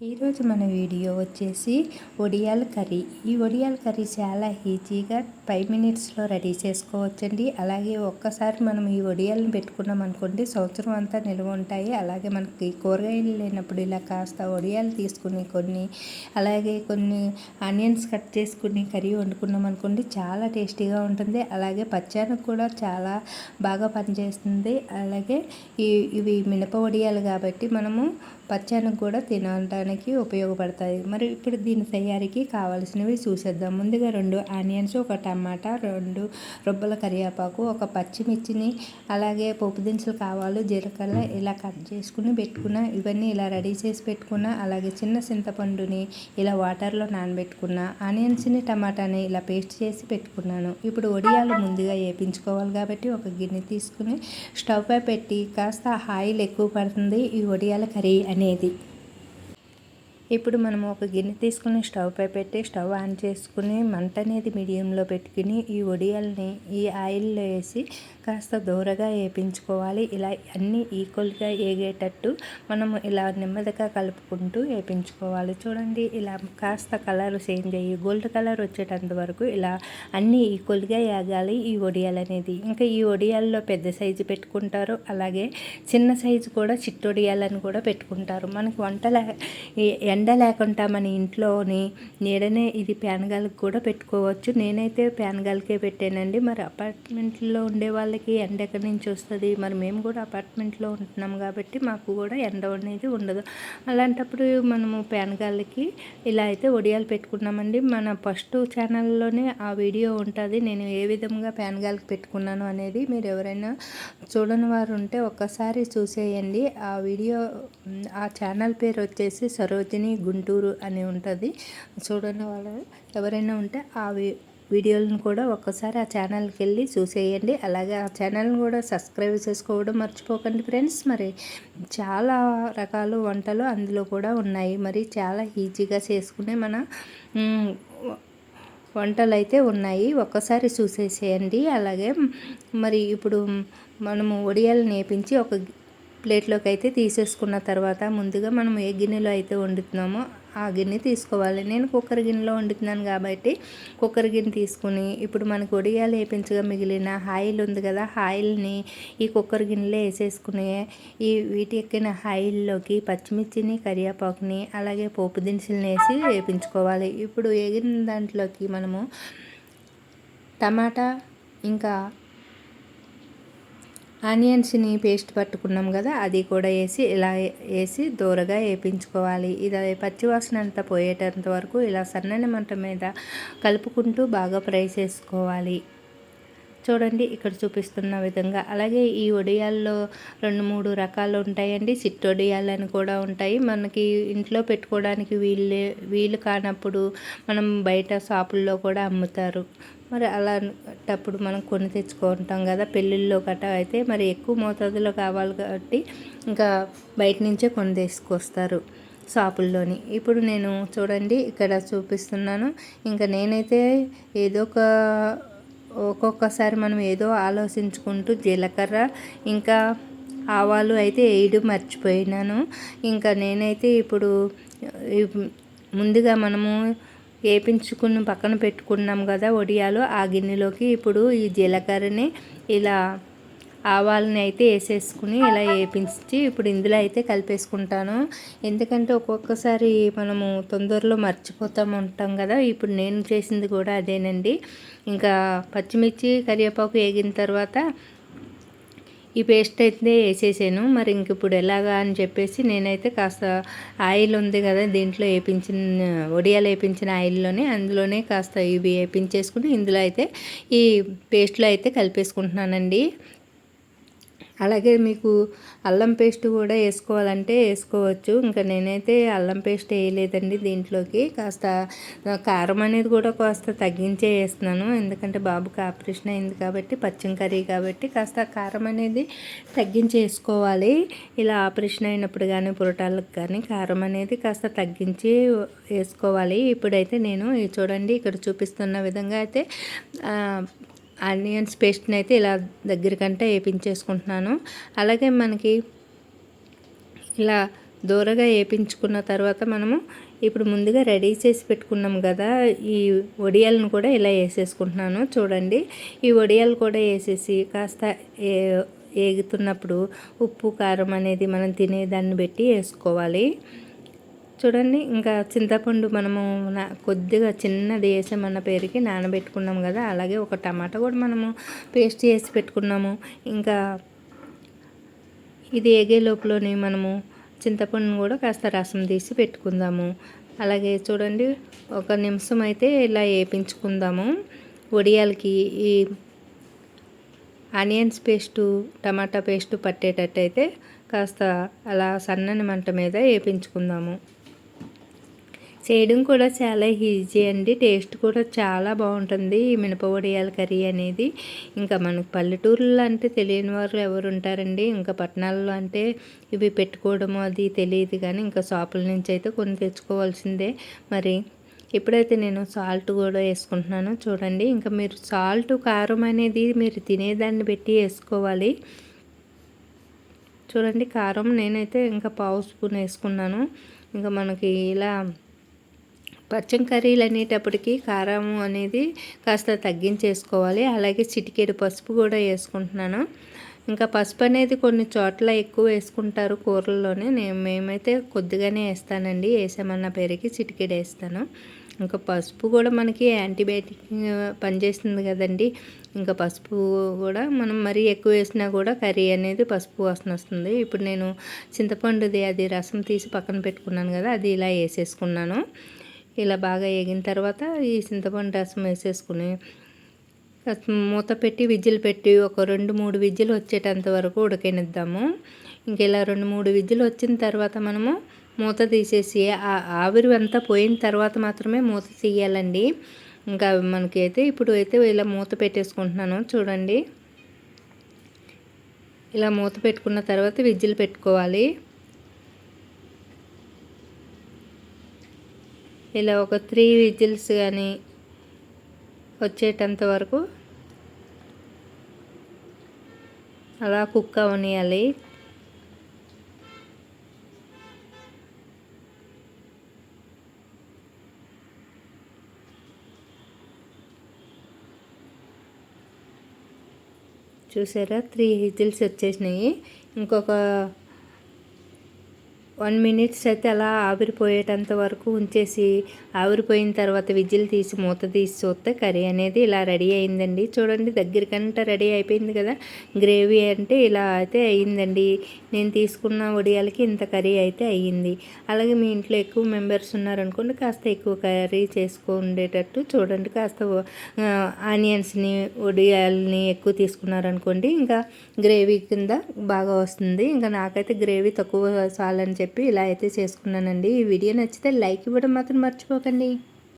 ఈరోజు మన వీడియో వచ్చేసి వడియాల కర్రీ. ఈ వడియాల కర్రీ చాలా ఈజీగా ఫైవ్ మినిట్స్లో రెడీ చేసుకోవచ్చండి. అలాగే ఒక్కసారి మనం ఈ ఒడియాలను పెట్టుకున్నాం అనుకోండి సంవత్సరం అంతా నిల్వ ఉంటాయి. అలాగే మనకి కూరగాయలు లేనప్పుడు ఇలా కాస్త వడియాలు తీసుకుని కొన్ని అలాగే కొన్ని ఆనియన్స్ కట్ చేసుకుని కర్రీ వండుకున్నాం అనుకోండి చాలా టేస్టీగా ఉంటుంది. అలాగే పచ్చానికి కూడా చాలా బాగా పనిచేస్తుంది. అలాగే ఈ ఇవి మినప వడియాలు కాబట్టి మనము పచ్చానికి కూడా తినడానికి ఉపయోగపడతాయి. మరి ఇప్పుడు దీని తయారీకి కావాల్సినవి చూసేద్దాం. ముందుగా రెండు ఆనియన్స్ ఒక టమాటా రెండు రొబ్బల కరివేపాకు ఒక పచ్చిమిర్చిని అలాగే పోపు దినుసులు కావాలి జీలకర్ర ఇలా కట్ చేసుకుని పెట్టుకున్న ఇవన్నీ ఇలా రెడీ చేసి పెట్టుకున్న అలాగే చిన్న చింతపండుని ఇలా వాటర్లో నానబెట్టుకున్న ఆనియన్స్ని టమాటాని ఇలా పేస్ట్ చేసి పెట్టుకున్నాను. ఇప్పుడు వడియాలు ముందుగా వేపించుకోవాలి కాబట్టి ఒక గిన్నె తీసుకుని స్టవ్ పై పెట్టి కాస్త ఆయిల్ ఎక్కువ పడుతుంది. ఈ వడియాల కర్రీ అనేది. ఇప్పుడు మనం ఒక గిన్నె తీసుకుని స్టవ్ పై పెట్టి స్టవ్ ఆన్ చేసుకుని మంట అనేది మీడియంలో పెట్టుకుని ఈ వడియాల్ని ఈ ఆయిల్లో వేసి కాస్త దూరగా వేపించుకోవాలి. ఇలా అన్నీ ఈక్వల్గా వేగేటట్టు మనం ఇలా నెమ్మదిగా కలుపుకుంటూ వేపించుకోవాలి. చూడండి ఇలా కాస్త కలర్ చేంజ్ అయ్యి గోల్డ్ కలర్ వచ్చేటంత వరకు ఇలా అన్నీ ఈక్వల్గా వేగాలి ఈ వడియాలు అనేది. ఇంకా ఈ వడియాల్లో పెద్ద సైజు పెట్టుకుంటారు. అలాగే చిన్న సైజు కూడా చిట్టొడియాలని కూడా పెట్టుకుంటారు. మనకి వంటల ఎండ లేకుండా మన ఇంట్లోని నీడనే ఇది ప్యానగాలకు కూడా పెట్టుకోవచ్చు. నేనైతే ప్యానగాలకే పెట్టానండి. మరి అపార్ట్మెంట్లో ఉండే వాళ్ళకి ఎండ ఎక్కడి నుంచి వస్తుంది? మరి మేము కూడా అపార్ట్మెంట్లో ఉంటున్నాం కాబట్టి మాకు కూడా ఎండ అనేది ఉండదు. అలాంటప్పుడు మనము ప్యానగాలకి ఇలా అయితే ఒడియాలు పెట్టుకున్నామండి. మన ఫస్ట్ ఛానల్లోనే ఆ వీడియో ఉంటుంది. నేను ఏ విధంగా ప్యానగాలకి పెట్టుకున్నాను అనేది మీరు ఎవరైనా చూడని వారు ఉంటే ఒక్కసారి చూసేయండి. ఆ వీడియో ఆ ఛానల్ పేరు వచ్చేసి సరోజిని గుంటూరు అని ఉంటుంది. చూడని వాళ్ళు ఎవరైనా ఉంటే ఆ వీడియోలను కూడా ఒక్కసారి ఆ ఛానల్కి వెళ్ళి చూసేయండి. అలాగే ఆ ఛానల్ని కూడా సబ్స్క్రైబ్ చేసుకోవడం మర్చిపోకండి ఫ్రెండ్స్. మరి చాలా రకాల వంటలు అందులో కూడా ఉన్నాయి. మరి చాలా ఈజీగా చేసుకునే మన వంటలు అయితే ఉన్నాయి. ఒక్కసారి చూసేసేయండి. అలాగే మరి ఇప్పుడు మనము వడియాలు నేపించి ఒక ప్లేట్లోకి అయితే తీసేసుకున్న తర్వాత ముందుగా మనం ఏ గిన్నెలో అయితే వండుతున్నామో ఆ గిన్నె తీసుకోవాలి. నేను కుక్కర్ గిన్నెలో వండుతున్నాను కాబట్టి కుక్కర్ గిన్నె తీసుకుని ఇప్పుడు మనకు ఒడియాలు వేపించగా మిగిలిన ఆయిల్ ఉంది కదా ఆయిల్ని ఈ కుక్కర్ గిన్నెలో వేసేసుకుని ఈ వీటి ఎక్కిన ఆయిల్లోకి పచ్చిమిర్చిని కరివేపాకుని అలాగే పోపు దినుసులను వేసి వేపించుకోవాలి. ఇప్పుడు ఎగిన దాంట్లోకి మనము టమాటా ఇంకా ఆనియన్స్ని పేస్ట్ పట్టుకున్నాం కదా అది కూడా వేసి ఇలా వేసి దూరగా వేపించుకోవాలి. ఇది పచ్చివాసన అంతా పోయేటంత వరకు ఇలా సన్నని మంట మీద కలుపుకుంటూ బాగా ఫ్రై చేసుకోవాలి. చూడండి ఇక్కడ చూపిస్తున్న విధంగా. అలాగే ఈ ఒడియాల్లో రెండు మూడు రకాలు ఉంటాయండి. సిట్టొడియాలని కూడా ఉంటాయి. మనకి ఇంట్లో పెట్టుకోవడానికి వీలు వీలు కానప్పుడు మనం బయట షాపుల్లో కూడా అమ్ముతారు. మరి అలాంటప్పుడు మనం కొని తెచ్చుకుంటాం కదా పెళ్ళిళ్ళలో గట్ట అయితే మరి ఎక్కువ మోతాదులో కావాలి కాబట్టి ఇంకా బయట నుంచే కొని తీసుకొస్తారు షాపుల్లోని. ఇప్పుడు నేను చూడండి ఇక్కడ చూపిస్తున్నాను. ఇంకా నేనైతే ఏదో ఒక ఒక్కొక్కసారి మనం ఏదో ఆలోచించుకుంటూ జీలకర్ర ఇంకా ఆవాలు అయితే వేయడం మర్చిపోయినాను. ఇంకా నేనైతే ఇప్పుడు ముందుగా మనము వేపించుకుని పక్కన పెట్టుకున్నాం కదా వడియాలు ఆ గిన్నెలోకి ఇప్పుడు ఈ జీలకర్రని ఇలా ఆవాలని అయితే వేసేసుకుని ఇలా వేపించి ఇప్పుడు ఇందులో అయితే కలిపేసుకుంటాను. ఎందుకంటే ఒక్కొక్కసారి మనము తొందరలో మర్చిపోతాం ఉంటాం కదా. ఇప్పుడు నేను చేసింది కూడా అదేనండి. ఇంకా పచ్చిమిర్చి కరివేపాకు వేగిన తర్వాత ఈ పేస్ట్ అయితే వేసేసాను. మరి ఇంక ఇప్పుడు ఎలాగా అని చెప్పేసి నేనైతే కాస్త ఆయిల్ ఉంది కదా దీంట్లో వేపించిన వడియాలు వేపించిన ఆయిల్లోనే అందులోనే కాస్త ఇవి వేపించేసుకుని ఇందులో అయితే ఈ పేస్ట్లో అయితే కలిపేసుకుంటున్నానండి. అలాగే మీకు అల్లం పేస్ట్ కూడా వేసుకోవాలంటే వేసుకోవచ్చు. ఇంకా నేనైతే అల్లం పేస్ట్ వేయలేదండి దీంట్లోకి. కాస్త కారం అనేది కూడా కాస్త తగ్గించే వేస్తున్నాను. ఎందుకంటే బాబుకి ఆపరేషన్ అయింది కాబట్టి పచ్చిమ కర్రీ కాబట్టి కాస్త కారం అనేది తగ్గించి వేసుకోవాలి. ఇలా ఆపరేషన్ అయినప్పుడు కానీ పురటాలకు కానీ కారం అనేది కాస్త తగ్గించి వేసుకోవాలి. ఇప్పుడైతే నేను చూడండి ఇక్కడ చూపిస్తున్న విధంగా అయితే ఆనియన్స్ పేస్ట్ని అయితే ఇలా దగ్గరకంటే వేపించేసుకుంటున్నాను. అలాగే మనకి ఇలా దూరగా వేపించుకున్న తర్వాత మనము ఇప్పుడు ముందుగా రెడీ చేసి పెట్టుకున్నాం కదా ఈ వడియాలను కూడా ఇలా వేసేసుకుంటున్నాను. చూడండి ఈ వడియాలు కూడా వేసేసి కాస్త ఏగుతున్నప్పుడు ఉప్పు కారం అనేది మనం తినేదాన్ని బట్టి వేసుకోవాలి. చూడండి ఇంకా చింతపండు మనము కొద్దిగా చిన్నది వేసామన్న పేరుకి నానబెట్టుకున్నాము కదా అలాగే ఒక టమాటా కూడా మనము పేస్ట్ చేసి పెట్టుకున్నాము. ఇంకా ఇది ఏగే లోపలనే మనము చింతపండును కూడా కాస్త రసం తీసి పెట్టుకుందాము. అలాగే చూడండి ఒక నిమిషం అయితే ఇలా వేపించుకుందాము. వడియాలకి ఈ ఆనియన్స్ పేస్టు టమాటా పేస్టు పట్టేటట్టయితే కాస్త అలా సన్నని మంట మీద వేపించుకుందాము. చేయడం కూడా చాలా ఈజీ అండి. టేస్ట్ కూడా చాలా బాగుంటుంది ఈ మినపవడియాల కర్రీ అనేది. ఇంకా మనకు పల్లెటూరులో అంటే తెలియని వారు ఎవరు ఉంటారండి. ఇంకా పట్టణాల్లో అంటే ఇవి పెట్టుకోవడము అది తెలియదు కానీ ఇంకా షాపుల నుంచి అయితే కొన్ని తెచ్చుకోవాల్సిందే. మరి ఇప్పుడైతే నేను సాల్ట్ కూడా వేసుకుంటున్నాను. చూడండి ఇంకా మీరు సాల్ట్ కారం అనేది మీరు తినేదాన్ని పెట్టి వేసుకోవాలి. చూడండి కారం నేనైతే ఇంకా పావు స్పూన్ వేసుకున్నాను. ఇంకా మనకి ఇలా పచ్చం కర్రీలు అనేటప్పటికి కారం అనేది కాస్త తగ్గించేసుకోవాలి. అలాగే చిటికెడు పసుపు కూడా వేసుకుంటున్నాను. ఇంకా పసుపు అనేది కొన్ని చోట్ల ఎక్కువ వేసుకుంటారు కూరల్లోనే. నేను మేమైతే కొద్దిగానే వేస్తానండి. వేసామన్న పేరుకి చిటికెడు వేస్తాను. ఇంకా పసుపు కూడా మనకి యాంటీబయాటిక్ పనిచేస్తుంది కదండి. ఇంకా పసుపు కూడా మనం మరీ ఎక్కువ వేసినా కూడా కర్రీ అనేది పసుపు వాసన వస్తుంది. ఇప్పుడు నేను చింతపండుది అది రసం తీసి పక్కన పెట్టుకున్నాను కదా అది ఇలా వేసేసుకున్నాను. ఇలా బాగా వేగిన తర్వాత ఈ చింతపండు రసం వేసేసుకుని మూత పెట్టి విజిల్ పెట్టి ఒక రెండు మూడు విజిల్ వచ్చేటంత వరకు ఉడకనిద్దాము. ఇంక ఇలా రెండు మూడు విజిల్ వచ్చిన తర్వాత మనము మూత తీసేసి ఆ ఆవిరి అంతా పోయిన తర్వాత మాత్రమే మూత తీయాలండి. ఇంకా మనకి అయితే ఇప్పుడు అయితే ఇలా మూత పెట్టేసుకుంటున్నాను చూడండి. ఇలా మూత పెట్టుకున్న తర్వాత విజిల్ పెట్టుకోవాలి. ఇలా ఒక త్రీ విజిల్స్ కానీ వచ్చేటంత వరకు అలా కుక్ అవనియాలి. చూసారా? త్రీ విజిల్స్ వచ్చేసినాయి. ఇంకొక వన్ మినిట్స్ అయితే అలా ఆవిరిపోయేటంత వరకు ఉంచేసి ఆవిరిపోయిన తర్వాత విజిల్ తీసి మూత తీసి చూస్తే కర్రీ అనేది ఇలా రెడీ అయిందండి. చూడండి దగ్గరికంటే రెడీ అయిపోయింది కదా. గ్రేవీ అంటే ఇలా అయితే అయ్యిందండి నేను తీసుకున్న వడియాలకి ఇంత కర్రీ అయితే అయ్యింది. అలాగే మీ ఇంట్లో ఎక్కువ మెంబర్స్ ఉన్నారనుకోండి కాస్త ఎక్కువ కర్రీ చేసుకుండేటట్టు చూడండి. కాస్త ఆనియన్స్ని వడియాలని ఎక్కువ తీసుకున్నారనుకోండి ఇంకా గ్రేవీ కింద బాగా వస్తుంది. ఇంకా నాకైతే గ్రేవీ తక్కువ చాలని చెప్పి చెప్పి ఇలా అయితే చేసుకున్నానండి. ఈ వీడియో నచ్చితే లైక్ ఇవ్వడం మాత్రం మర్చిపోకండి.